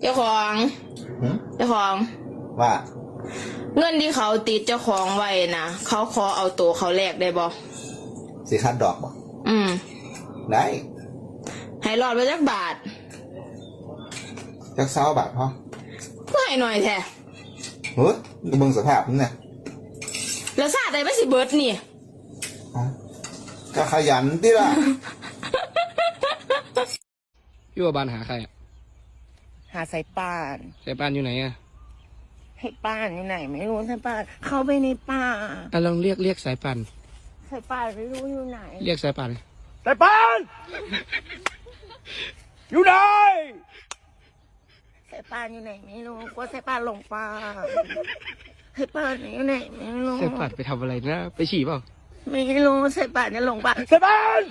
เจ้าของหึเจ้าของ ว่าเงินที่เขาติดเจ้าของไว้นะเขาขอเอาตัวเขาแลกได้บ่สิคัดดอกบ่อืม ได้ให้รอดไปจักบาทจักเศร้าบาทพอเพื่อให้หน่อยแท้เฮ้ยมึงสภาพมึงเนี่ยแล้วซาดได้ไม่สิเบิดนี่เอ้าก็ขยันที่ล่ะพี่ว่าบานหาใครอะ หาใส่ป้านใส่บ้านอยู่ไหนอะให้ป้านอยู่ไหน ไม่รู้ใส่ป้านเข้าไปในป่าอะลองเรียกเรียกสายปันใส่ป้านไม่รู้อยู่ไหน เรียกสายปันสายปานอยู่ไหนใส่ป้านอยู่ไหนไม่รู้กลัวใส่ป้านหลงป่าใส่ป้านอยู่ไหนไม่รู้สายปันไปทำอะไรนะ ไปฉี่เปล่าไม่รู้ใส่ป้านจะหลงป่าสายปาน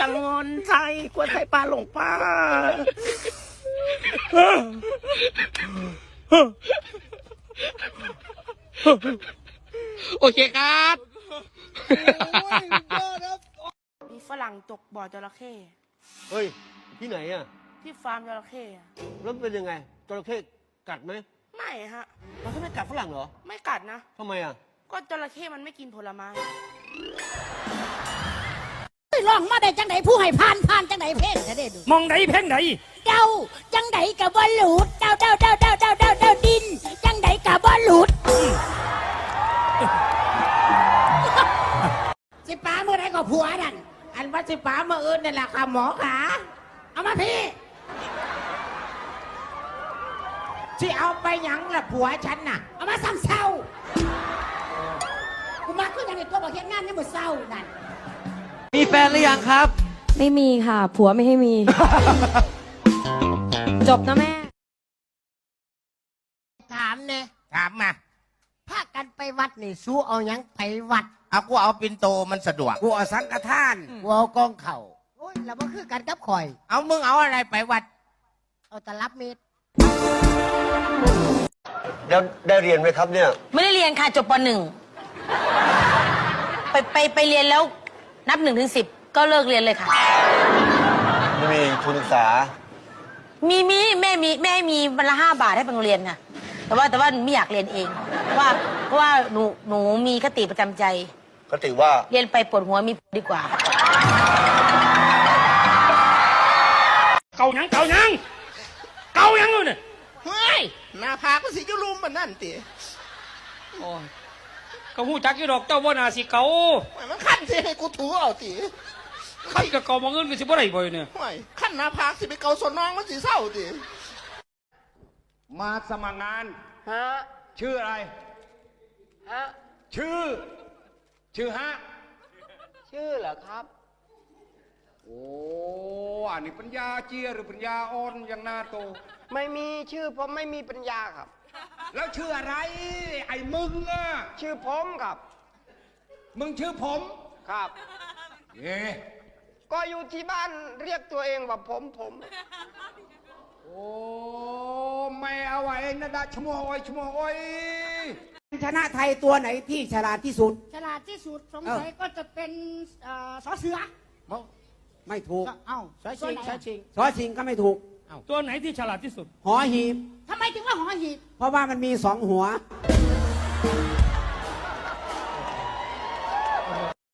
กังวลใจกลัวใส่ป้านหลงป่าโอเคครับ มีฝรั่งตกบ่อจระเข้เฮ้ย ที่ไหนอะ ที่ฟาร์มจระเข้อะแล้วเป็นยังไงจระเข้กัดไหมไม่ฮะ มันก็ไม่กัดฝรั่งเหรอไม่กัดนะ ทำไมอะ ก็จระเข้มันไม่กินผลไม้ ลองมาได้จังไดผู้ให้ผ่านผ่านจังไดเพ่งจะได้ดูมองไหนเพ่งไหนเดาจังไดกับบอลลูดเดาเดาเดาเดาเดาเดาเดาดิน จังไดกับบอลลูดสิป้าเมื่อไรก็ผัวนั่นอันวัดสิป้าเมื่ออื่นนี่แหละค่ะหมอขาเอามาพี่ที่เอาไปหยังละผัวฉันน่ะ เอามาซ้ำเศร้ากูมาขึ้นอย่างในตัวบอกเฮ็ดงานยังบ่เศร้านั่น มีแฟนหรือยังครับ ไม่มีค่ะ ผัวไม่ให้มี จบนะแม่ ถามเนี่ยถามมา พากันไปวัดนี่สู้เอาหยังไปวัดเอากูเอาปินโตมันสะดวก กูเอาสังฆทานกูเอากองเข่าโอ้ยแล้วมันคือกันกับข่อย เอามึงเอาอะไรไปวัด เอาตลับเม็ดได้ได้เรียนไหมครับเนี่ย ไม่ได้เรียนค่ะจบปหนึ่งไปไปไปเรียนแล้ว นับหนึ่งถึงสิบก็เลิกเรียนเลยค่ะ ไม่มีทุนศึกษา มีมีแม่มีแม่มีวันละห้าบาทให้ไปโรงเรียนค่ะ แต่ว่าแต่ว่าไม่อยากเรียนเองเพราะว่าเพราะว่าหนูหนูมีคติประจำใจ ก็ติว่า เรียนไปปวดหัวมีดีกว่า เก่าหยังเก่าหยังเก่าหยังเลยเนี่ย เฮ้ยหน้าผากมันสิจุลุมมันนั่นติโอ้ย ก็หูจักอยู่ดอกเจ้าว่านาสิเก่ามันขั้นสิให้กูถูเอาติใครก็เก่ามองเงินก็สิบ่ได้บ่อยเนี่ยเฮ้ยขั้นหน้าผากสิไปเกาส่วนน้องมันสิเศร้าติมาสมัครงาน ฮะ ชื่ออะไร ฮะ ชื่อ ชื่อฮะ ชื่อเหรอครับ โอ้อันนี้ปัญญาเจียหรือปัญญาอ่อนอย่างหน้าโต ไม่มีชื่อผมไม่มีปัญญาครับ แล้วชื่ออะไร ไอ้มึงอะชื่อผมครับ มึงชื่อผมครับเย่ก็อยู่ที่บ้านเรียกตัวเองว่าผมผม โอ้ไม่เอาไว้นะดาชะโมโอยชะโมโอยชนะไทยตัวไหนที่ฉลาดที่สุด ฉลาดที่สุดสงสัยก็จะเป็นเอ่อสอเสือ ไม่ถูก เอ้าสอตัวชิงไหนสออะชิง สอชิงก็ไม่ถูก ตัวไหนที่ฉลาดที่สุด หอหีบ ทำไมถึงว่าหอหีบ เพราะว่ามันมีสองหัว